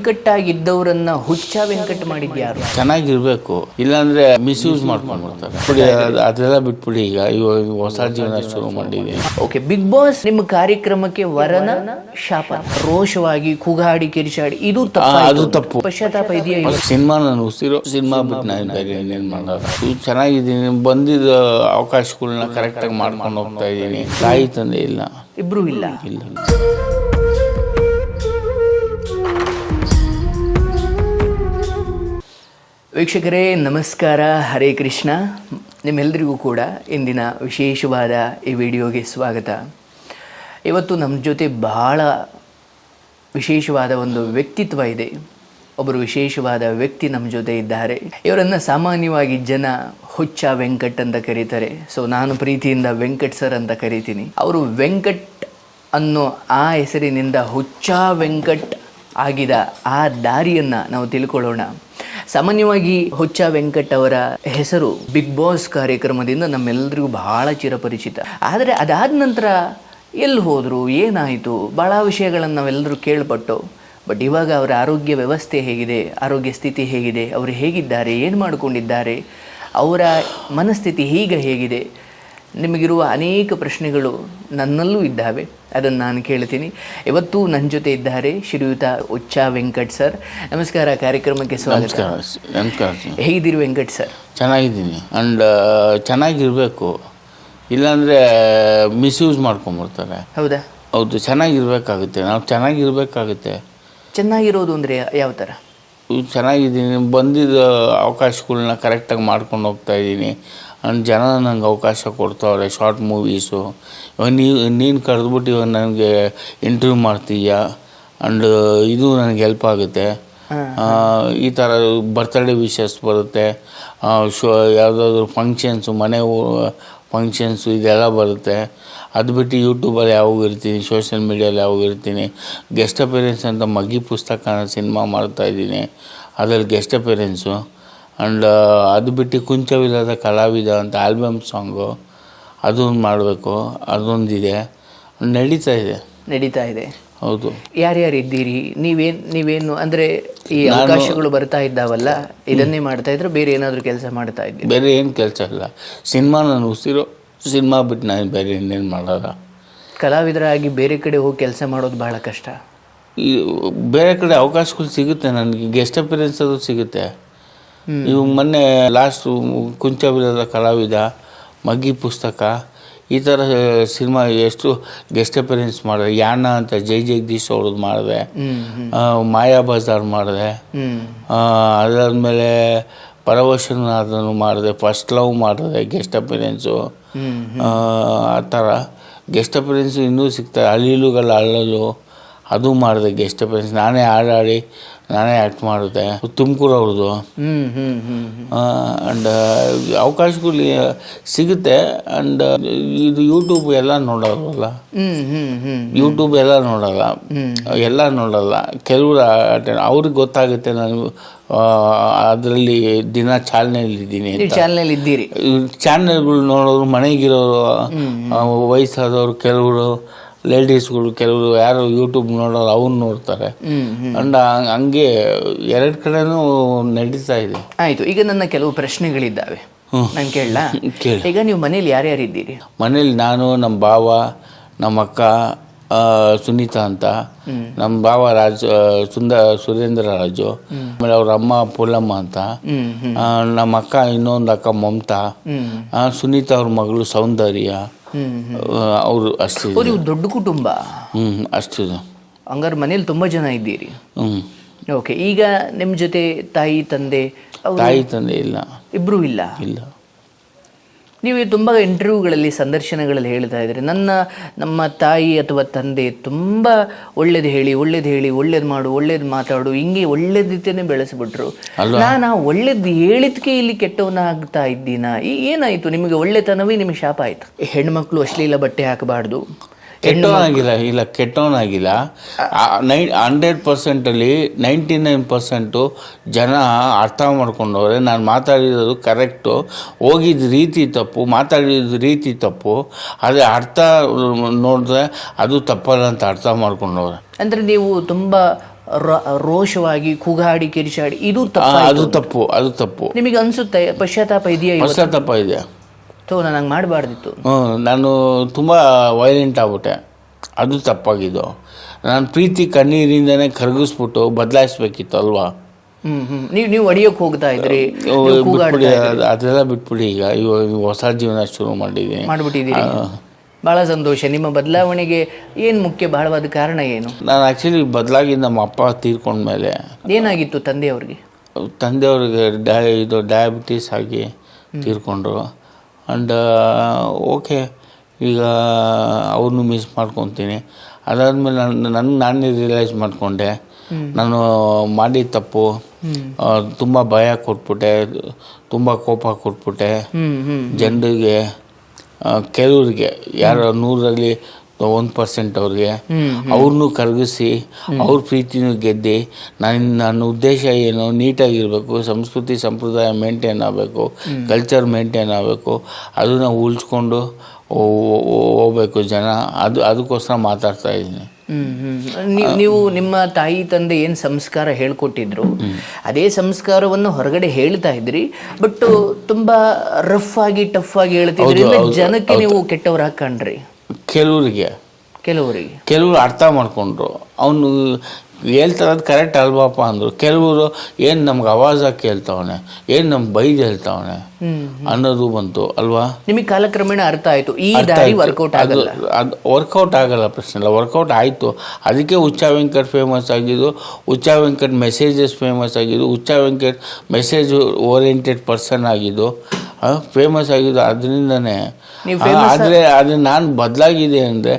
ವೆಂಕಟ್ಟಾಗಿದ್ದವರನ್ನ ಹುಚ್ಚ ವೆಂಕಟ್ ಮಾಡಿದ್ಯಾರು? ಚೆನ್ನಾಗಿರ್ಬೇಕು. ಇಲ್ಲಾಂದ್ರೆ ಮಿಸ್ಯೂಸ್ ಮಾಡ್ಕೊಂಡ್ಬಿಡ್ತಾರೆ. ಬಿಡ್ತಾರೆ ಅದ್- ಅದೆಲ್ಲ ಬಿಟ್ಬಿಡಿ ಈಗ. ಇವಾಗ ಹೊಸ ಜೀವನ ಶುರು ಮಾಡಿದ್ದೀನಿ ಓಕೆ ಬಿಗ್ ಬಾಸ್ ನಿಮ್ಮ ಕಾರ್ಯಕ್ರಮಕ್ಕೆ ವರನ ಶಾಪ ರೋಷವಾಗಿ ಕೂಗಾಡಿ ಕಿರಿಚಾಡಿ ಇದು ಅದು ತಪ್ಪು. ಪಶ್ಚಾತ್ತಾಪ ಇದೆಯಾ? ಸಿನಿಮಾ ನಾನು ಉಸಿರೋ ಸಿನಿಮಾ ಬಿಟ್ಟು ನಾನು ಬೇರೆ ಏನೇನು ಮಾಡೋದು? ಇದು ಚೆನ್ನಾಗಿದ್ದೀನಿ ಬಂದಿದ್ದ ಅವಕಾಶಗಳನ್ನ ಕರೆಕ್ಟಾಗಿ ಮಾಡ್ಕೊಂಡು ಹೋಗ್ತಾ ಇದ್ದೀನಿ. ತಾಯಿ ತಂದೆ ಇಲ್ಲ. ಇಬ್ರು ಇಲ್ಲ. ಇಲ್ಲ. ವೀಕ್ಷಕರೇ, ನಮಸ್ಕಾರ. ಹರೇ ಕೃಷ್ಣ. ನಿಮ್ಮೆಲ್ಲರಿಗೂ ಕೂಡ ಇಂದಿನ ವಿಶೇಷವಾದ ಈ ವಿಡಿಯೋಗೆ ಸ್ವಾಗತ. ಇವತ್ತು ನಮ್ಮ ಜೊತೆ ಬಹಳ ವಿಶೇಷವಾದ ಒಂದು ವ್ಯಕ್ತಿತ್ವ ಇದೆ. ಒಬ್ಬರು ವಿಶೇಷವಾದ ವ್ಯಕ್ತಿ ನಮ್ಮ ಜೊತೆ ಇದ್ದಾರೆ. ಇವರನ್ನು ಸಾಮಾನ್ಯವಾಗಿ ಜನ ಹುಚ್ಚ ವೆಂಕಟ್ ಅಂತ ಕರೀತಾರೆ. ಸೊ ನಾನು ಪ್ರೀತಿಯಿಂದ ವೆಂಕಟ್ ಸರ್ ಅಂತ ಕರಿತೀನಿ. ಅವರು ವೆಂಕಟ್ ಅನ್ನೋ ಆ ಹೆಸರಿನಿಂದ ಹುಚ್ಚ ವೆಂಕಟ್ ಆಗಿದ ಆ ದಾರಿಯನ್ನು ನಾವು ತಿಳ್ಕೊಳ್ಳೋಣ. ಸಾಮಾನ್ಯವಾಗಿ ಹುಚ್ಚ ವೆಂಕಟ್ ಅವರ ಹೆಸರು ಬಿಗ್ ಬಾಸ್ ಕಾರ್ಯಕ್ರಮದಿಂದ ನಮ್ಮೆಲ್ಲರಿಗೂ ಬಹಳ ಚಿರಪರಿಚಿತ. ಆದರೆ ಅದಾದ ನಂತರ ಎಲ್ಲಿ ಹೋದರು, ಏನಾಯಿತು ಭಾಳ ವಿಷಯಗಳನ್ನು ನಾವೆಲ್ಲರೂ ಕೇಳ್ಪಟ್ಟು, ಬಟ್ ಇವಾಗ ಅವರ ಆರೋಗ್ಯ ವ್ಯವಸ್ಥೆ ಹೇಗಿದೆ, ಆರೋಗ್ಯ ಸ್ಥಿತಿ ಹೇಗಿದೆ, ಅವರು ಹೇಗಿದ್ದಾರೆ, ಏನು ಮಾಡಿಕೊಂಡಿದ್ದಾರೆ, ಅವರ ಮನಸ್ಥಿತಿ ಈಗ ಹೇಗಿದೆ ನಿಮಗಿರುವ ಅನೇಕ ಪ್ರಶ್ನೆಗಳು ನನ್ನಲ್ಲೂ ಇದ್ದಾವೆ. ಅದನ್ನು ನಾನು ಕೇಳ್ತೀನಿ. ಇವತ್ತು ನನ್ನ ಜೊತೆ ಇದ್ದಾರೆ ಶ್ರೀಯುತ ಉಚ್ಚಾ ವೆಂಕಟ್ ಸರ್. ನಮಸ್ಕಾರ ಕಾರ್ಯಕ್ರಮಕ್ಕೆ ಸ್ವಾಗತ. ನಮಸ್ಕಾರ ಹೇಗಿದ್ದೀರಿ ವೆಂಕಟ್ ಸರ್? ಚೆನ್ನಾಗಿದ್ದೀನಿ. ಆ್ಯಂಡ್ ಚೆನ್ನಾಗಿರಬೇಕು. ಇಲ್ಲಾಂದರೆ ಮಿಸ್ಯೂಸ್ ಮಾಡ್ಕೊಂಬರ್ತಾರೆ ಹೌದಾ? ಹೌದು ಚೆನ್ನಾಗಿರ್ಬೇಕಾಗುತ್ತೆ. ನಾವು ಚೆನ್ನಾಗಿರ್ಬೇಕಾಗುತ್ತೆ. ಚೆನ್ನಾಗಿರೋದು ಅಂದರೆ ಯಾವ ಥರ ಚೆನ್ನಾಗಿದ್ದೀನಿ ಬಂದಿದ್ದ ಅವಕಾಶಗಳನ್ನ ಕರೆಕ್ಟಾಗಿ ಮಾಡ್ಕೊಂಡು ಹೋಗ್ತಾ ಇದ್ದೀನಿ. ಆ್ಯಂಡ್ ಜನ ನಂಗೆ ಅವಕಾಶ ಕೊಡ್ತಾವ್ರೆ ಶಾರ್ಟ್ ಮೂವೀಸು ಇವಾಗ ನೀವು ನೀನು ಕರೆದ್ಬಿಟ್ಟು ಇವಾಗ ನನಗೆ ಇಂಟರ್ವ್ಯೂ ಮಾಡ್ತೀಯ? ಆ್ಯಂಡ್ ಇದು ನನಗೆ ಹೆಲ್ಪ್ ಆಗುತ್ತೆ. ಈ ಥರ ಬರ್ತ್ಡೇ ವಿಶಸ್ ಬರುತ್ತೆ. ಶೋ ಯಾವುದಾದ್ರು ಫಂಕ್ಷನ್ಸು ಮನೆ ಫಂಕ್ಷನ್ಸು ಇದೆಲ್ಲ ಬರುತ್ತೆ. ಅದು ಬಿಟ್ಟು ಯೂಟ್ಯೂಬಲ್ಲಿ ಯಾವಾಗ ಇರ್ತೀನಿ ಸೋಷಿಯಲ್ ಮೀಡಿಯಲ್ಲಿ ಯಾವಾಗ ಇರ್ತೀನಿ ಗೆಸ್ಟ್ ಅಪೇರೆನ್ಸ್ ಅಂತ ಮಗ್ಗಿ ಪುಸ್ತಕ ಸಿನಿಮಾ ಮಾಡ್ತಾಯಿದ್ದೀನಿ ಅದರಲ್ಲಿ ಗೆಸ್ಟ್ ಅಪೇರೆನ್ಸು ಆ್ಯಂಡ್ ಅದು ಬಿಟ್ಟು ಕುಂಚವಿಲ್ಲದ ಕಲಾವಿದ ಅಂತ ಆಲ್ಬಮ್ ಸಾಂಗು ಅದೊಂದು ಮಾಡಬೇಕು, ಅದೊಂದಿದೆ. ನಡೀತಾ ಇದೆ. ನಡೀತಾ ಇದೆ. ಹೌದು. ಯಾರ್ಯಾರು ಇದ್ದೀರಿ ನೀವೇನ್ ನೀವೇನು ಅಂದ್ರೆ ಈ ಅವಕಾಶಗಳು ಬರ್ತಾ ಇದ್ದಾವಲ್ಲ ಇದನ್ನೇ ಮಾಡ್ತಾ ಇದ್ರೆ ಬೇರೆ ಏನಾದರೂ ಕೆಲಸ ಮಾಡ್ತಾ ಇದ್ದೀರಿ? ಬೇರೆ ಏನು ಕೆಲಸ ಇಲ್ಲ. ಸಿನಿಮಾ ನಾನು ಉಸಿರೋ ಸಿನಿಮಾ ಬಿಟ್ಟು ನಾನು ಬೇರೆ ಇನ್ನೇನು ಮಾಡೋಲ್ಲ ಕಲಾವಿದರಾಗಿ ಬೇರೆ ಕಡೆ ಹೋಗಿ ಕೆಲಸ ಮಾಡೋದು ಬಹಳ ಕಷ್ಟ. ಈ ಬೇರೆ ಕಡೆ ಅವಕಾಶಗಳು ಸಿಗುತ್ತೆ ನನಗೆ ಗೆಸ್ಟ್ ಅಪಿಯರೆನ್ಸ್ ಅದು ಸಿಗುತ್ತೆ. ಇವು ಮೊನ್ನೆ ಲಾಸ್ಟ್ ಕುಂಚ ಕಲಾವಿದ ಮಗ್ಗಿ ಪುಸ್ತಕ ಈ ಥರ ಸಿನಿಮಾ ಎಷ್ಟು ಗೆಸ್ಟ್ ಅಪಿಯರೆನ್ಸ್ ಮಾಡಿದೆ. ಯಾಣ ಅಂತ ಜೈ ಜಗದೀಶ್ ಅವ್ರದ್ದು ಮಾಡಿದೆ. ಮಾಯಾ ಬಜಾರ್ ಮಾಡಿದೆ. ಅದಾದಮೇಲೆ ಪರವಶನಾದನು ಮಾಡಿದೆ. ಫಸ್ಟ್ ಲವ್ ಮಾಡಿದೆ ಗೆಸ್ಟ್ ಅಪಿಯರೆನ್ಸು ಆ ಥರ ಗೆಸ್ಟ್ ಅಪಿಯರೆನ್ಸ್ ಇನ್ನೂ ಸಿಗ್ತದೆ ಅಳಿಲುಗಳ ಅಳಲು ಅದು ಮಾಡಿದೆ ಗೆಸ್ಟ್ ಅಪಿಯರೆನ್ಸ್ ನಾನೇ ಹಾಡಾಡಿ ನಾನೇ ಆ್ಯಕ್ಟ್ ಮಾಡಿದೆ. ತುಮಕೂರು ಅವ್ರದ್ದು ಆ್ಯಂಡ್ ಅವಕಾಶಗಳು ಸಿಗುತ್ತೆ. ಆ್ಯಂಡ್ ಇದು ಯೂಟ್ಯೂಬ್ ಎಲ್ಲ ನೋಡೋಲ್ಲ ಯೂಟ್ಯೂಬ್ ಎಲ್ಲ ನೋಡಲ್ಲ. ಎಲ್ಲ ನೋಡೋಲ್ಲ. ಕೆಲವರು ಅವ್ರಿಗೆ ಗೊತ್ತಾಗುತ್ತೆ ನಾನು ಅದರಲ್ಲಿ ದಿನ ಚಾಲನೆಯಲ್ಲಿದ್ದೀನಿ ಇದ್ದೀನಿ ಚಾನಲ್ ಇದ್ದೀರಿ ಚಾನೆಲ್ಗಳು ನೋಡೋರು ಮನೆಗಿರೋರು ವಯಸ್ಸಾದವರು ಕೆಲವರು ಲೇಡೀಸ್ಗಳು ಕೆಲವರು ಯಾರು ಯೂಟ್ಯೂಬ್ ನೋಡೋರು ಅವ್ರು ನೋಡ್ತಾರೆ. ಅಂಡ್ ಹಂಗೆ ಎರಡು ಕಡೆನೂ ನಡೀತಾ ಇದೆ. ಆಯ್ತು ಈಗ ನನ್ನ ಕೆಲವು ಪ್ರಶ್ನೆಗಳಿದ್ದಾವೆ. ನಾನು ಕೇಳಲಾ? ಕೇಳಿ. ಈಗ ನೀವು ಮನೇಲಿ ಯಾರ್ಯಾರು ಇದ್ದೀರಿ ಮನೇಲಿ ನಾನು ನಮ್ಮ ಭಾವ ನಮ್ಮ ಅಕ್ಕ ಆ, ಸುನೀತಾ ಅಂತ. ನಮ್ಮ ಬಾವ ರಾಜ್ ಆ, ಸುಂದ ಸುರೇಂದ್ರ ರಾಜು. ಆಮೇಲೆ ಅವ್ರ ಅಮ್ಮ ಪುಲ್ಲಮ್ಮ ಅಂತ. ಆ, ನಮ್ಮ ಅಕ್ಕ ಇನ್ನೊಂದು ಅಕ್ಕ ಮಮತಾ. ಆ, ಸುನೀತಾ ಅವ್ರ ಮಗಳು ಸೌಂದರ್ಯ. ಅವರು ಅಷ್ಟು ಓ, ನೀವು ದೊಡ್ಡ ಕುಟುಂಬ? ಹ್ಞೂ ಅಷ್ಟಿದೆ ಹಂಗಾರೆ ಮನೇಲಿ ತುಂಬಾ ಜನ ಇದ್ದೀರಿ? ಹ್ಞೂ ಓಕೆ ಈಗ ನಿಮ್ಮ ಜೊತೆ ತಾಯಿ ತಂದೆ ಅವ್ರು ತಾಯಿ ತಂದೆ ಇಲ್ಲ. ಇಬ್ರು ಇಲ್ಲ? ಇಲ್ಲ. ನೀವು ತುಂಬ ಇಂಟರ್ವ್ಯೂಗಳಲ್ಲಿ ಸಂದರ್ಶನಗಳಲ್ಲಿ ಹೇಳ್ತಾ ಇದ್ರೆ ನನ್ನ ನಮ್ಮ ತಾಯಿ ಅಥವಾ ತಂದೆ ತುಂಬ ಒಳ್ಳೇದು ಹೇಳಿ ಒಳ್ಳೇದು ಹೇಳಿ ಒಳ್ಳೇದು ಮಾಡು ಒಳ್ಳೇದು ಮಾತಾಡು ಹಿಂಗೆ ಒಳ್ಳೇದಿತ್ತೇನೆ ಬೆಳೆಸ್ಬಿಟ್ರು. ನಾನು ಆ ಒಳ್ಳೇದು ಹೇಳಿದ್ಕೆ ಇಲ್ಲಿ ಕೆಟ್ಟವನಾಗ್ತಾ ಇದ್ದೀನ? ಈ ಏನಾಯ್ತು? ನಿಮಗೆ ಒಳ್ಳೆತನವೇ ನಿಮಗೆ ಶಾಪ ಆಯ್ತು? ಹೆಣ್ಮಕ್ಳು ಅಶ್ಲೀಲ ಬಟ್ಟೆ ಹಾಕಬಾರ್ದು. ಕೆಟ್ಟವನಾಗಿಲ್ಲ ಇಲ್ಲ ಕೆಟ್ಟವನಾಗಿಲ್ಲ. ನೈ ಹಂಡ್ರೆಡ್ ಪರ್ಸೆಂಟಲ್ಲಿ ನೈಂಟಿ ನೈನ್ ಪರ್ಸೆಂಟು ಜನ ಅರ್ಥ ಮಾಡ್ಕೊಂಡವ್ರೆ. ನಾನು ಮಾತಾಡಿರೋದು ಕರೆಕ್ಟು ಹೋಗಿದ್ದ ರೀತಿ ತಪ್ಪು ಮಾತಾಡಿದ ರೀತಿ ತಪ್ಪು. ಅದೇ ಅರ್ಥ ನೋಡಿದ್ರೆ ಅದು ತಪ್ಪಲ್ಲ ಅಂತ ಅರ್ಥ ಮಾಡ್ಕೊಂಡವ್ರೆ. ಅಂದರೆ ನೀವು ತುಂಬ ರೋಷವಾಗಿ ಕೂಗಾಡಿ ಕಿರಿಚಾಡಿ ಇದು ತಪ್ಪು ಅದು ತಪ್ಪು ಅದು ತಪ್ಪು. ನಿಮಗೆ ಅನಿಸುತ್ತೆ ಪಶ್ಚಾತ್ತಾಪ ಇದೆಯಾ ಪಶ್ಚಾತ್ತಾಪ ಇದೆ ಥೋ ನಾನು ಹಂಗೆ ಮಾಡಬಾರ್ದಿತ್ತು. ಹ್ಞೂ ನಾನು ತುಂಬ ವೈಲೆಂಟ್ ಆಗ್ಬಿಟ್ಟೆ. ಅದು ತಪ್ಪಾಗಿದ್ದು. ನಾನು ಪ್ರೀತಿ ಕಣ್ಣೀರಿಂದನೇ ಕರಗಿಸ್ಬಿಟ್ಟು ಬದಲಾಯಿಸ್ಬೇಕಿತ್ತು ಅಲ್ವಾ? ಹ್ಮ್ ಹ್ಮ್. ನೀವು ನೀವು ಒಡಿಯೋಕೆ ಹೋಗ್ತಾ ಇದ್ರಿ? ಓ, ನೀವು ಕೂಗಾಡ್ತಾ ಬಿಟ್ಬಿಡಿ ಅದು- ಅದೆಲ್ಲ ಬಿಟ್ಬಿಡಿ ಈಗ. ಇವಾಗ ಹೊಸ ಜೀವನ ಶುರು ಮಾಡಿದ್ದೀನಿ ಮಾಡ್ಬಿಟ್ಟಿದ್ದೀರಿ ಬಹಳ ಸಂತೋಷ. ನಿಮ್ಮ ಬದಲಾವಣೆಗೆ ಏನು ಮುಖ್ಯ ಬಹಳವಾದ ಕಾರಣ ಏನು? ನಾನು ಆ್ಯಕ್ಚುಲಿ ಬದಲಾಗಿ ನಮ್ಮ ಅಪ್ಪ ತೀರ್ಕೊಂಡ್ಮೇಲೆ ಏನಾಗಿತ್ತು ತಂದೆಯವ್ರಿಗೆ? ತಂದೆಯವ್ರಿಗೆ ಡಯ ಇದು ಡಯಾಬಿಟೀಸ್ ಆಗಿ ತೀರ್ಕೊಂಡ್ರು. ಆ್ಯಂಡ್ ಓಕೆ ಈಗ ಅವ್ರನ್ನೂ ಮಿಸ್ ಮಾಡ್ಕೊತೀನಿ. ಅದಾದಮೇಲೆ ನನ್ನ ನನ್ನ ನಾನೇ ರಿಯಲೈಸ್ ಮಾಡಿಕೊಂಡೆ. ನಾನು ಮಾಡಿದ ತಪ್ಪು ತುಂಬ ಭಯ ಕೊಟ್ಬಿಟ್ಟೆ ತುಂಬ ಕೋಪ ಕೊಟ್ಬಿಟ್ಟೆ. ಜನರಿಗೆ ಕೆಲವ್ರಿಗೆ ಯಾರೋ ನೂರಲ್ಲಿ ಒಂದು ಪರ್ಸೆಂಟ್ ಅವ್ರಿಗೆ ಅವ್ರನ್ನೂ ಕರಗಿಸಿ ಅವ್ರ ಪ್ರೀತಿನೂ ಗೆದ್ದಿ ನನ್ನ ನನ್ನ ಉದ್ದೇಶ ಏನು? ನೀಟಾಗಿರಬೇಕು ಸಂಸ್ಕೃತಿ ಸಂಪ್ರದಾಯ ಮೇಂಟೈನ್ ಆಗಬೇಕು ಕಲ್ಚರ್ ಮೇಂಟೈನ್ ಆಗಬೇಕು. ಅದನ್ನ ಉಳಿಸ್ಕೊಂಡು ಹೋಗ್ಬೇಕು ಜನ. ಅದು ಅದಕ್ಕೋಸ್ಕರ ಮಾತಾಡ್ತಾ ಇದ್ದೀನಿ. ನೀವು ನಿಮ್ಮ ತಾಯಿ ತಂದೆ ಏನ್ ಸಂಸ್ಕಾರ ಹೇಳ್ಕೊಟ್ಟಿದ್ರು ಅದೇ ಸಂಸ್ಕಾರವನ್ನು ಹೊರಗಡೆ ಹೇಳ್ತಾ ಇದ್ರಿ ಬಟ್ ತುಂಬಾ ರಫ್ ಆಗಿ ಟಫ್ ಆಗಿ ಹೇಳ್ತಿದ್ರಿ ಜನಕ್ಕೆ ನೀವು ಕೆಟ್ಟವ್ರು ಕಂಡ್ರಿ ಕೆಲವರಿಗೆ. ಕೆಲವರಿಗೆ. ಕೆಲವರು ಅರ್ಥ ಮಾಡಿಕೊಂಡ್ರು. ಅವನು ಹೇಳ್ತಾರದು ಕರೆಕ್ಟ್ ಅಲ್ವಾಪ ಅಂದರು. ಕೆಲವರು ಏನು ನಮ್ಗೆ ಅವಾಜ ಕೇಳ್ತಾವನೆ ಏನು ನಮ್ಗೆ ಬೈದು ಹೇಳ್ತಾವನೆ ಅನ್ನೋದು ಬಂತು ಅಲ್ವಾ? ನಿಮಗೆ ಕಾಲಕ್ರಮೇಣ ಅರ್ಥ ಆಯಿತು. ಈ ದಾರಿ ವರ್ಕೌಟ್ ಆಗಲ್ಲ. ಅದು ವರ್ಕೌಟ್ ಆಗಲ್ಲ ಪ್ರಶ್ನೆ ಇಲ್ಲ. ವರ್ಕೌಟ್ ಆಯಿತು. ಅದಕ್ಕೆ ಹುಚ್ಚ ವೆಂಕಟ್ ಫೇಮಸ್ ಆಗಿದ್ದು ಹುಚ್ಚ ವೆಂಕಟ್ ಮೆಸೇಜಸ್ ಫೇಮಸ್ ಆಗಿದ್ದು Huccha Venkat message oriented person ಆಗಿದ್ದು ಫೇಮಸ್ ಆಗಿದ್ದು ಅದರಿಂದನೇ. ಆದರೆ ಅದು ನಾನು ಬದಲಾಗಿದೆ ಅಂದರೆ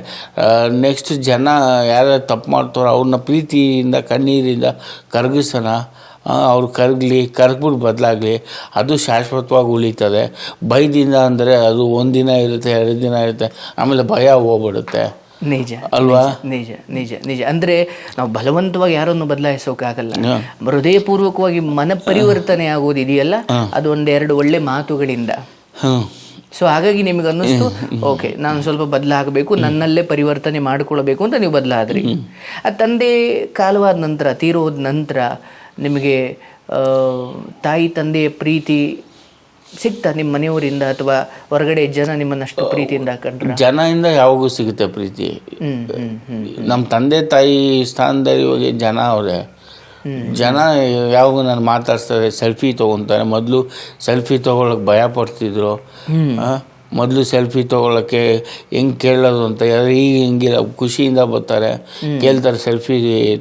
ನೆಕ್ಸ್ಟ್ ಜನ ಯಾರು ತಪ್ಪು ಮಾಡ್ತಾರೋ ಅವ್ರನ್ನ ಪ್ರೀತಿಯಿಂದ ಕಣ್ಣೀರಿಂದ ಕರಗಿಸೋಣ. ಅವ್ರು ಕರಗಲಿ ಕರಗ್ಬಿಟ್ಟು ಬದಲಾಗಲಿ ಅದು ಶಾಶ್ವತವಾಗಿ ಉಳಿತದೆ. ಭಯದಿಂದ ಅಂದರೆ ಅದು ಒಂದಿನ ಇರುತ್ತೆ ಎರಡು ದಿನ ಇರುತ್ತೆ ಆಮೇಲೆ ಭಯ ಹೋಗ್ಬಿಡುತ್ತೆ. ನಿಜ ಅಲ್ವಾ? ನಿಜ ನಿಜ ನಿಜ. ಅಂದ್ರೆ ನಾವು ಬಲವಂತವಾಗಿ ಯಾರನ್ನು ಬದಲಾಯಿಸೋಕ್ಕಾಗಲ್ಲ ಹೃದಯಪೂರ್ವಕವಾಗಿ ಮನ ಪರಿವರ್ತನೆ ಆಗೋದು ಇದೆಯಲ್ಲ ಅದು ಒಂದೆರಡು ಒಳ್ಳೆ ಮಾತುಗಳಿಂದ. ಸೊ ಹಾಗಾಗಿ ನಿಮಗೆ ಅನ್ನಿಸ್ತು ಓಕೆ ನಾನು ಸ್ವಲ್ಪ ಬದಲಾಗಬೇಕು ನನ್ನಲ್ಲೇ ಪರಿವರ್ತನೆ ಮಾಡಿಕೊಳ್ಬೇಕು ಅಂತ ನೀವು ಬದಲಾದ್ರಿ. ಆ ತಂದೆ ಕಾಲವಾದ ನಂತರ ತೀರೋದ ನಂತರ ನಿಮಗೆ ಆ, ತಾಯಿ ತಂದೆಯ ಪ್ರೀತಿ ಸಿಗ್ತಾ ನಿಮ್ಮ ಮನೆಯವರಿಂದ ಅಥವಾ ಹೊರಗಡೆ ಜನ ನಿಮ್ಮನ್ನಷ್ಟು ಪ್ರೀತಿಯಿಂದ ಕಂಡ್ರೆ ಜನದಿಂದ ಯಾವಾಗೂ ಸಿಗುತ್ತೆ ಪ್ರೀತಿ. ನಮ್ಮ ತಂದೆ ತಾಯಿ ಸ್ಥಾನದಲ್ಲಿ ಹೋಗಿ ಜನ ಅವರೇ. ಜನ ಯಾವಾಗ ನಾನು ಮಾತಾಡ್ಸ್ತಾರೆ ಸೆಲ್ಫಿ ತೊಗೊತಾರೆ. ಮೊದಲು ಸೆಲ್ಫಿ ತೊಗೊಳಕ್ಕೆ ಭಯ ಪಡ್ತಿದ್ರು. ಮೊದಲು ಸೆಲ್ಫಿ ತೊಗೊಳಕ್ಕೆ ಹೆಂಗೆ ಕೇಳೋದು ಅಂತ ಯಾರು ಈಗ ಹಿಂಗಿಲ್ಲ ಖುಷಿಯಿಂದ ಬರ್ತಾರೆ. ಕೇಳ್ತಾರೆ ಸೆಲ್ಫಿ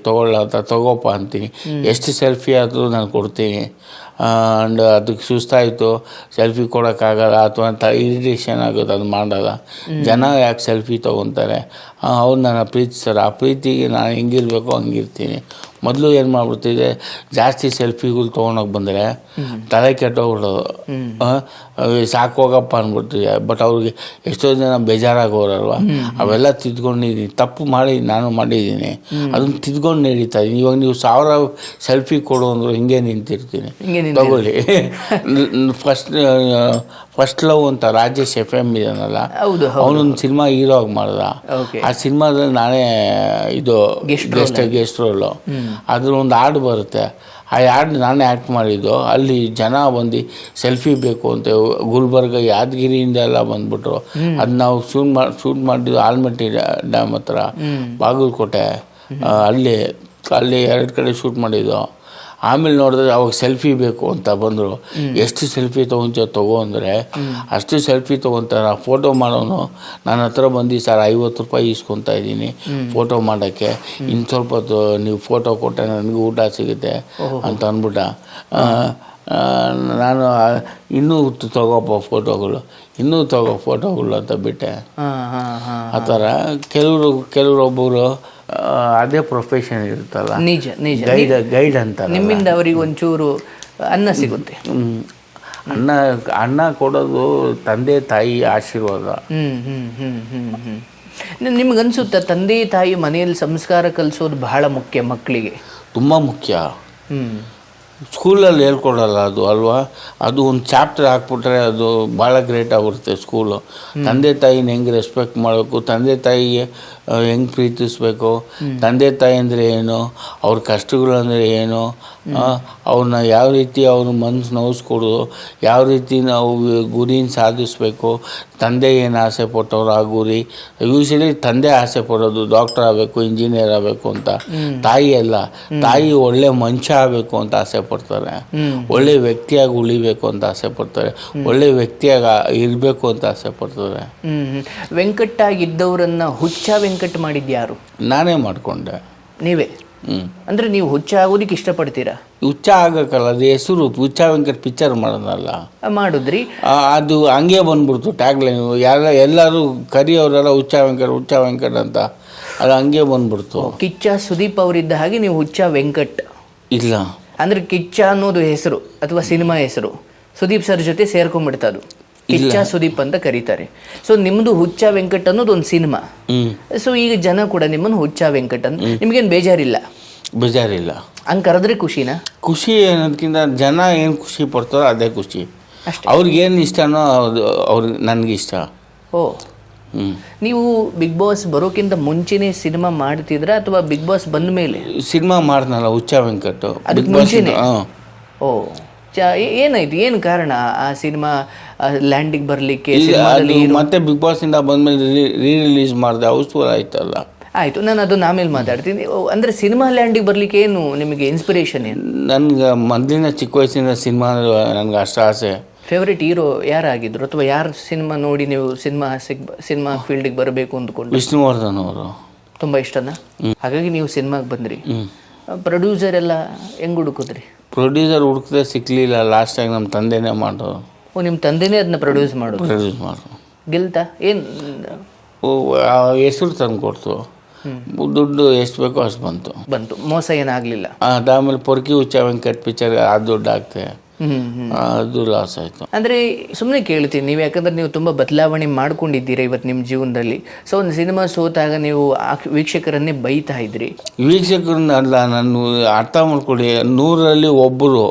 ತೊಗೊಳ್ಳ ಅಂತ ತಗೋಪ್ಪ ಅಂತೀನಿ. ಎಷ್ಟು ಸೆಲ್ಫಿ ಆದರೂ ನಾನು ಕೊಡ್ತೀನಿ. ಆ್ಯಂಡ್ ಅದಕ್ಕೆ ಸುಸ್ತಾಯಿತು ಸೆಲ್ಫಿ ಕೊಡೋಕ್ಕಾಗಲ್ಲ ಅಥವಾ ಅಂತ ಇರಿಟೇಷನ್ ಆಗೋದು ಅದು ಮಾಡಲ್ಲ ಜನ ಯಾಕೆ ಸೆಲ್ಫಿ ತೊಗೊತಾರೆ? ಅವ್ರು ನನ್ನ ಪ್ರೀತಿಸ್ತಾರೆ ಆ ಪ್ರೀತಿಗೆ ನಾನು ಹೆಂಗಿರ್ಬೇಕು ಹಂಗಿರ್ತೀನಿ. ಮೊದಲು ಏನು ಮಾಡ್ಬಿಡ್ತಿದ್ದೆ ಜಾಸ್ತಿ ಸೆಲ್ಫಿಗಳು ತೊಗೊಂಡೋಗಿ ಬಂದರೆ ತಲೆ ಕೆಟ್ಟೋಗ್ಬಿಡೋದು. ಸಾಕೋಗಪ್ಪ ಅವ್ ಸಾಕು ಹೋಗಪ್ಪ ಅಂದ್ಬಿಡ್ತಿದ್ದೆ ಬಟ್ ಅವ್ರಿಗೆ ಎಷ್ಟೋ ಜನ ಬೇಜಾರಾಗೋರಲ್ವ? ಅವೆಲ್ಲ ತಿದ್ಕೊಂಡಿದ್ದೀನಿ. ತಪ್ಪು ಮಾಡಿ ನಾನು ಮಾಡಿದ್ದೀನಿ. ಅದನ್ನ ತಿದ್ಕೊಂಡು ನಡೀತಾ ಇದ್ದೀನಿ. ಇವಾಗ ನೀವು ಸಾವಿರ ಸೆಲ್ಫಿ ಕೊಡು ಅಂದರು ಹಿಂಗೆ ನಿಂತಿರ್ತೀನಿ. ತಗೊಳ್ಳಿ. ಫಸ್ಟ್ ಫಸ್ಟ್ ಲವ್ ಅಂತ ರಾಜೇಶ್ ಎಫ್ ಎಂ ಇದನ್ನಲ್ಲ ಹೌದು ಅವನೊಂದು ಸಿನಿಮಾ ಹೀರೋ ಆಗಿ ಮಾಡ್ದ. ಆ ಸಿನಿಮಾದಲ್ಲಿ ನಾನೇ ಇದು ಗೆಸ್ಟ್ ಗೆಸ್ಟ್ ರೋಲು ಅದ್ರ ಒಂದು ಹಾಡು ಬರುತ್ತೆ. ಆ ಹಾಡು ನಾನೇ ಆ್ಯಕ್ಟ್ ಮಾಡಿದ್ದು. ಅಲ್ಲಿ ಜನ ಬಂದು ಸೆಲ್ಫಿ ಬೇಕು ಅಂತ ಗುಲ್ಬರ್ಗ ಯಾದಗಿರಿಯಿಂದ ಎಲ್ಲ ಬಂದ್ಬಿಟ್ರು. ಅದು ನಾವು ಶೂಟ್ ಮಾಡಿ ಶೂಟ್ ಮಾಡಿದ್ದು ಆಲ್ಮಟ್ಟಿ ಡ್ಯಾಮ್ ಹತ್ರ ಬಾಗಲಕೋಟೆ. ಅಲ್ಲಿ ಅಲ್ಲಿ ಎರಡು ಕಡೆ ಶೂಟ್ ಮಾಡಿದ್ದು. ಆಮೇಲೆ ನೋಡಿದ್ರೆ ಅವಾಗ ಸೆಲ್ಫಿ ಬೇಕು ಅಂತ ಬಂದರು. ಎಷ್ಟು ಸೆಲ್ಫಿ ತೊಗೊಂತ ತಗೋ ಅಂದರೆ ಅಷ್ಟು ಸೆಲ್ಫಿ ತೊಗೊತಾರೆ ಫೋಟೋ ಮಾಡೋನು ನನ್ನ ಹತ್ರ ಬಂದು ಸರ್ ಐವತ್ತು ರೂಪಾಯಿ ಇಸ್ಕೊತಾ ಇದ್ದೀನಿ ಫೋಟೋ ಮಾಡೋಕ್ಕೆ. ಇನ್ನು ಸ್ವಲ್ಪ ನೀವು ಫೋಟೋ ಕೊಟ್ಟರೆ ನನಗೆ ಊಟ ಸಿಗುತ್ತೆ ಅಂತ ಅಂದ್ಬಿಟ್ಟ. ಆ, ಆ, ನಾನು ಆ, ಇನ್ನೂ ತಗೋಪ್ಪ ಫೋಟೋಗಳು ಇನ್ನೂ ತಗೋ ಫೋಟೋಗಳು ಅಂತ ಬಿಟ್ಟೆ. ಆ ಥರ ಕೆಲವರು ಕೆಲವರೊಬ್ಬರು ಅದೇ ಪ್ರೊಫೆಷನ್ ಇರುತ್ತಲ್ಲ? ನಿಜ ನಿಜ. ಗೈಡ್ ಗೈಡ್ ಅಂತ ನಿಮ್ಮಿಂದ ಅವರಿಗೆ ಒಂಚೂರು ಅನ್ನ ಸಿಗುತ್ತೆ. ಅನ್ನ ಅನ್ನ ಕೊಡೋದು ತಂದೆ ತಾಯಿ ಆಶೀರ್ವಾದ. ನಿಮ್ಗನ್ಸುತ್ತಾ ತಂದೆ ತಾಯಿ ಮನೆಯಲ್ಲಿ ಸಂಸ್ಕಾರ ಕಲಿಸೋದು ಬಹಳ ಮುಖ್ಯ ಮಕ್ಕಳಿಗೆ ತುಂಬ ಮುಖ್ಯ. ಸ್ಕೂಲಲ್ಲಿ ಹೇಳ್ಕೊಡಲ್ಲ ಅದು ಅಲ್ವಾ? ಅದು ಒಂದು ಚಾಪ್ಟರ್ ಹಾಕ್ಬಿಟ್ರೆ ಅದು ಭಾಳ ಗ್ರೇಟ್ ಆಗಿರುತ್ತೆ ಸ್ಕೂಲು. ತಂದೆ ತಾಯಿನ ಹೆಂಗೆ ರೆಸ್ಪೆಕ್ಟ್ ಮಾಡಬೇಕು? ತಂದೆ ತಾಯಿಗೆ ಹೆಂಗೆ ಪ್ರೀತಿಸ್ಬೇಕು? ತಂದೆ ತಾಯಿ ಅಂದರೆ ಏನು? ಅವ್ರ ಕಷ್ಟಗಳು ಅಂದರೆ ಏನು? ಅವ್ರನ್ನ ಯಾವ ರೀತಿ ಅವ್ರ ಮನಸ್ಸು ನೋವಿಸ್ಕೊಡೋದು ಯಾವ ರೀತಿ ನಾವು ಗುರಿನ ಸಾಧಿಸ್ಬೇಕು? ತಂದೆ ಏನು ಆಸೆ ಪಟ್ಟವ್ರು ಆ ಗುರಿ? ಯೂಶಲಿ ತಂದೆ ಆಸೆ ಪಡೋದು ಡಾಕ್ಟರ್ ಆಗಬೇಕು ಇಂಜಿನಿಯರ್ ಆಗಬೇಕು ಅಂತ. ತಾಯಿ ಅಲ್ಲ. ತಾಯಿ ಒಳ್ಳೆ ಮನುಷ್ಯ ಆಗಬೇಕು ಅಂತ ಆಸೆ ಪಡ್ತಾರೆ. ಒಳ್ಳೆ ವ್ಯಕ್ತಿಯಾಗಿ ಉಳಿಬೇಕು ಅಂತ ಆಸೆ ಪಡ್ತಾರೆ. ಒಳ್ಳೆ ವ್ಯಕ್ತಿಯಾಗಿ ಇರಬೇಕು ಅಂತ ಆಸೆ ಪಡ್ತಾರೆ. ವೆಂಕಟ್ಟಾಗಿದ್ದವರನ್ನ ಹುಚ್ಚ ವೆಂಕಟ್ ಮಾಡಿದ್ಯಾರು? ನಾನೇ ಮಾಡಿಕೊಂಡೆ. ನೀವೇ? ಹ್ಞೂ ಅಂದ್ರೆ ನೀವು ಹುಚ್ಚ ಆಗೋದಕ್ಕೆ ಇಷ್ಟಪಡ್ತೀರಾ? ಹುಚ್ಚ ಆಗಕ್ಕಲ್ಲ ಅದು ಹೆಸರು ಹುಚ್ಚ ವೆಂಕಟ್ ಪಿಕ್ಚರ್ ಮಾಡೋದಲ್ಲ. ಮಾಡಿದ್ರಿ. ಅದು ಹಂಗೆ ಬಂದ್ಬಿಡ್ತು ಟ್ಯಾಗ್ಲೈನ್ ಎಲ್ಲ ಎಲ್ಲರೂ ಕರಿಯೋರೆಲ್ಲ ಹುಚ್ಚ ವೆಂಕಟ್ ಹುಚ್ಚ ವೆಂಕಟ್ ಅಂತ. ಅದು ಹಂಗೆ ಬಂದ್ಬಿಡ್ತು. ಕಿಚ್ಚ ಸುದೀಪ್ ಅವರಿದ್ದ ಹಾಗೆ ನೀವು ಹುಚ್ಚ ವೆಂಕಟ್. ಇಲ್ಲ. ಅಂದ್ರೆ ಕಿಚ್ಚ ಅನ್ನೋದು ಹೆಸರು ಅಥವಾ ಸಿನಿಮಾ ಹೆಸರು. ಸುದೀಪ್ ಸರ್ ಜೊತೆ ಸೇರ್ಕೊಂಡ್ಬಿಡ್ತದು. ಅದು ಕಿಚ್ಚ ಸುದೀಪ್ ಅಂತ ಕರೀತಾರೆ. ಸೊ ನಿಮ್ದು ಹುಚ್ಚ ವೆಂಕಟ್ ಅನ್ನೋದು ಒಂದು ಸಿನಿಮಾ. ಸೊ ಈಗ ಜನ ಕೂಡ ನಿಮ್ಮನ್ನು ಹುಚ್ಚ ವೆಂಕಟ್ ಅಂತ ನಿಮ್ಗೇನು ಬೇಜಾರಿಲ್ಲ? ಬೇಜಾರಿಲ್ಲ. ಹಂಗೆ ಕರೆದ್ರೆ ಖುಷಿನಾ? ಖುಷಿ ಅನ್ನೋದಕ್ಕಿಂತ ಜನ ಏನು ಖುಷಿ ಪಡ್ತಾರೋ ಅದೇ ಖುಷಿ. ಅವ್ರಿಗೇನು ಇಷ್ಟನೋ ಅದು ಅವ್ರಿಗೆ ಇಷ್ಟ. ಓ. ನೀವು ಬಿಗ್ ಬಾಸ್ ಬರೋಕ್ಕಿಂತ ಮುಂಚೆನೆ ಸಿನಿಮಾ ಮಾಡ್ತಿದ್ರ ಅಥವಾ ಬಿಗ್ ಬಾಸ್ ಬಂದ ಮೇಲೆ cinema ಮಾಡ್ದಲ್ಲ Huccha Venkat. Big boss ಓ. ಏನಾಯ್ತು? ಏನು ಕಾರಣ ಆ ಸಿನಿಮಾ ಲ್ಯಾಂಡಿಗೆ ಬರಲಿಕ್ಕೆ ಮತ್ತೆ ಬಿಗ್ ಬಾಸ್ ಇಂದ ಬಂದ್ಮೇಲೆ ರೀ ರಿಲೀಸ್ ಮಾಡಿದೆ ಹೌಸ್ಫುಲ್ ಆಯ್ತಲ್ಲ. ಆಯ್ತು ನಾನು ಅದನ್ನ ಆಮೇಲೆ ಮಾತಾಡ್ತೀನಿ. ಅಂದರೆ ಸಿನಿಮಾ ಲ್ಯಾಂಡಿಗೆ ಬರಲಿಕ್ಕೆ ಏನು ನಿಮಗೆ ಇನ್ಸ್ಪಿರೇಷನ್ ಏನು? ನನ್ಗೆ ಮೊದಲಿನ ಚಿಕ್ಕ ವಯಸ್ಸಿನ ಸಿನಿಮಾ ನನಗೆ ಅಷ್ಟು ಆಸೆ. ಫೇವ್ರೆಟ್ ಹೀರೋ ಯಾರಾಗಿದ್ರು? ಅಥವಾ ಯಾರ ಸಿನಿಮಾ ನೋಡಿ ನೀವು ಸಿನಿಮಾ ಸಿನಿಮಾ ಫೀಲ್ಡಿಗೆ ಬರಬೇಕು ಅಂದ್ಕೊಂಡು ವಿಷ್ಣುವರ್ಧನ್ ಅವರು. ತುಂಬ ಇಷ್ಟನಾ? ಹಾಗಾಗಿ ನೀವು ಸಿನಿಮಾಗೆ ಬಂದ್ರಿ. ಹ್ಞೂ ಪ್ರೊಡ್ಯೂಸರ್ ಎಲ್ಲ ಹೆಂಗ್ ಹುಡುಕಿದ್ರಿ? ಪ್ರೊಡ್ಯೂಸರ್ ಹುಡುಕದೆ ಸಿಕ್ಕಲಿಲ್ಲ ಲಾಸ್ಟಾಗಿ ನಮ್ಮ ತಂದೆನೇ ಮಾಡೋದು ಓ ನಿಮ್ಮ ತಂದೆನೇ ಅದನ್ನ ಪ್ರೊಡ್ಯೂಸ್ ಮಾಡೋದು? ಪ್ರೊಡ್ಯೂಸ್ ಮಾಡೋದು ಗೆಲ್ತಾ? ಏನು? ಹೆಸರು ತಂದು ಕೊಡ್ತು. ದುಡ್ಡು ಎಷ್ಟು ಬೇಕೋ ಅಷ್ಟು ಬಂತು. ಬಂತು. ಮೋಸ ಏನಾಗಲಿಲ್ಲ ಅದಾದಮೇಲೆ ಪೊರ್ಕಿ ಹುಚ್ಚ ವೆಂಕಟ್ ಪಿಕ್ಚರ್ ಆ ದುಡ್ಡು ಹ್ಮ್ ಅದು ಲಾಸ್ ಆಯಿತು. ಅಂದ್ರೆ ಸುಮ್ಮನೆ ಕೇಳ್ತೀನಿ ನೀವು ಯಾಕಂದ್ರೆ ನೀವು ತುಂಬ ಬದಲಾವಣೆ ಮಾಡ್ಕೊಂಡಿದ್ದೀರಾ ಇವತ್ತು ನಿಮ್ಮ ಜೀವನದಲ್ಲಿ. ಸೊ ಒಂದು ಸಿನಿಮಾ ಸೋತಾಗ ನೀವು ವೀಕ್ಷಕರನ್ನೇ ಬೈತಾ ಇದ್ರಿ? ವೀಕ್ಷಕರನ್ನ ಅಲ್ಲ ನಾನು ಅರ್ಥ ಮಾಡ್ಕೊಳ್ಳಿ ನೂರಲ್ಲಿ ಒಬ್ಬರು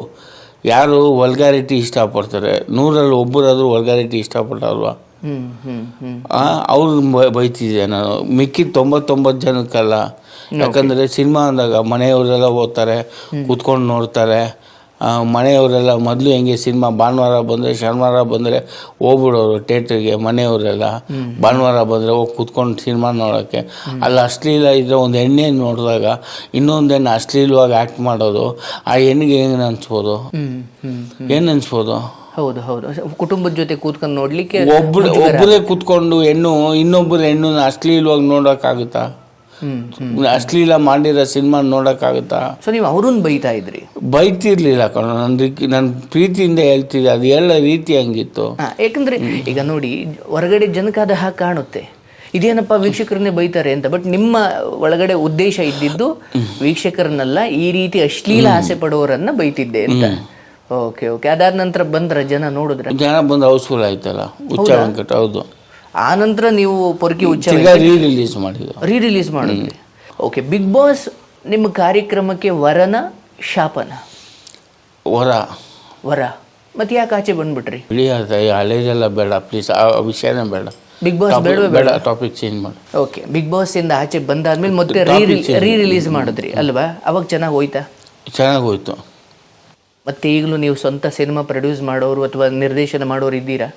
ಯಾರು ವಲ್ಗಾರಿಟಿ ಇಷ್ಟಪಡ್ತಾರೆ. ನೂರಲ್ಲಿ ಒಬ್ಬರಾದರೂ ವಲ್ಗಾರಿಟಿ ಇಷ್ಟಪಟ್ಟಲ್ವಾ ಅವ್ರು ಬೈತಿದ್ದೆ ನಾನು. ಮಿಕ್ಕಿದ ತೊಂಬತ್ತೊಂಬತ್ತು ಜನಕ್ಕಲ್ಲ. ಯಾಕಂದರೆ ಸಿನಿಮಾ ಅಂದಾಗ ಮನೆಯವರೆಲ್ಲ ಓದ್ತಾರೆ ಕೂತ್ಕೊಂಡು ನೋಡ್ತಾರೆ. ಮನೆಯವರೆಲ್ಲ ಮೊದಲು ಹೆಂಗೆ ಸಿನಿಮಾ ಭಾನುವಾರ ಬಂದರೆ ಶನಿವಾರ ಬಂದರೆ ಹೋಗ್ಬಿಡೋರು ಥಿಯೇಟ್ರಿಗೆ ಮನೆಯವರೆಲ್ಲ. ಭಾನುವಾರ ಬಂದರೆ ಹೋಗಿ ಕೂತ್ಕೊಂಡು ಸಿನಿಮಾ ನೋಡೋಕ್ಕೆ. ಅಲ್ಲಿ ಅಶ್ಲೀಲ ಇದ್ದರೆ ಒಂದು ಹೆಣ್ಣೆ ನೋಡಿದಾಗ ಇನ್ನೊಂದು ಹೆಣ್ಣು ಅಶ್ಲೀಲವಾಗಿ ಆ್ಯಕ್ಟ್ ಮಾಡೋದು ಆ ಹೆಣ್ಣಿಗೆ ಹೆಂಗೆ ಅನ್ಸ್ಬೋದು ಏನು ಅನ್ಸ್ಬೋದು ಹೌದು ಹೌದು. ಕುಟುಂಬದ ಜೊತೆ ಕೂತ್ಕೊಂಡು ನೋಡ್ಲಿಕ್ಕೆ ಒಬ್ಬರು ಒಬ್ಬರೇ ಕೂತ್ಕೊಂಡು ಹೆಣ್ಣು ಇನ್ನೊಬ್ಬರು ಹೆಣ್ಣು ಅಶ್ಲೀಲವಾಗಿ ನೋಡೋಕ್ಕಾಗುತ್ತಾ? ಅಶ್ಲೀಲ ಮಾಡಿರೋ ಸಿನಿಮಾ ನೋಡೋಕ್ಕಾಗುತ್ತಾ? ಸೊ ನೀವು ಅವ್ರನ್ನ ಬೈತಾ ಇದ್ರಿ. ಬೈತಿರ್ಲಿಲ್ಲ ಕಣ ನನ್ನ ನನ್ನ ಪ್ರೀತಿಯಿಂದ ಹೇಳ್ತಿದ್ದೆ ಅದು ಎಲ್ಲ ರೀತಿ ಹಂಗಿತ್ತು. ಯಾಕಂದ್ರೆ ಈಗ ನೋಡಿ ಹೊರಗಡೆ ಜನಕ್ಕಾದ ಹಾಗೆ ಕಾಣುತ್ತೆ. ಇದೇನಪ್ಪ ವೀಕ್ಷಕರನ್ನೇ ಬೈತಾರೆ ಅಂತ ಬಟ್ ನಿಮ್ಮ ಒಳಗಡೆ ಉದ್ದೇಶ ಇದ್ದಿದ್ದು ವೀಕ್ಷಕರನ್ನೆಲ್ಲ ಈ ರೀತಿ ಅಶ್ಲೀಲ ಆಸೆ ಪಡುವವರನ್ನ ಬೈತಿದ್ದೆ ಅಂತ. ಓಕೆ ಓಕೆ ಅದಾದ ನಂತರ ಬಂದ್ರ ಜನ ನೋಡಿದ್ರೆ? ಜನ ಬಂದು ಹೌಸ್ಫುಲ್ ಆಯ್ತಲ್ಲ? ಹುಚ್ಚ ವೆಂಕಟ ಹೌದು. ಆ ನಂತರ ನೀವು ಪೊರ್ಕಿ ಹುಚ್ಚ ರೀ ರಿಲೀಸ್ ಮಾಡಿದ್ದು. ರೀ ರಿಲೀಸ್ ಮಾಡಿದ್ರಿ ಓಕೆ ಬಿಗ್ ಬಾಸ್ ನಿಮ್ಮ ಕಾರ್ಯಕ್ರಮಕ್ಕೆ ವರನ ಶಾಪನ? ವರ. ವರ. ಮತ್ತೆ ಯಾಕೆ ಆಚೆ ಬಂದ್ಬಿಟ್ರಿ? ಬಿಡಿ ಅದು ಹಳೇದೆಲ್ಲ ಬೇಡ ಪ್ಲೀಸ್ ಆ ವಿಷಯನೇ ಬೇಡ. ಬಿಗ್ ಬಾಸ್ ಬೇಡ ಬೇಡ? ಟಾಪಿಕ್ ಚೇಂಜ್ ಮಾಡಿ. ಓಕೆ ಬಿಗ್ ಬಾಸ್ ಇಂದ ಆಚೆ ಬಂದಾದ್ಮೇಲೆ ಮತ್ತೆ ರೀ ರಿಲೀಸ್ ಮಾಡಿದ್ರಿ ಅಲ್ವಾ? ಅವಾಗ ಚೆನ್ನಾಗಿ ಹೋಯ್ತಾ? ಚೆನ್ನಾಗಿ ಹೋಯ್ತು. ಮತ್ತೆ ಈಗಲೂ ನೀವು ಸ್ವಂತ ಸಿನಿಮಾ ಪ್ರೊಡ್ಯೂಸ್ ಮಾಡೋರು ಅಥವಾ ನಿರ್ದೇಶನ ಮಾಡೋರು ಇದ್ದೀರಾ?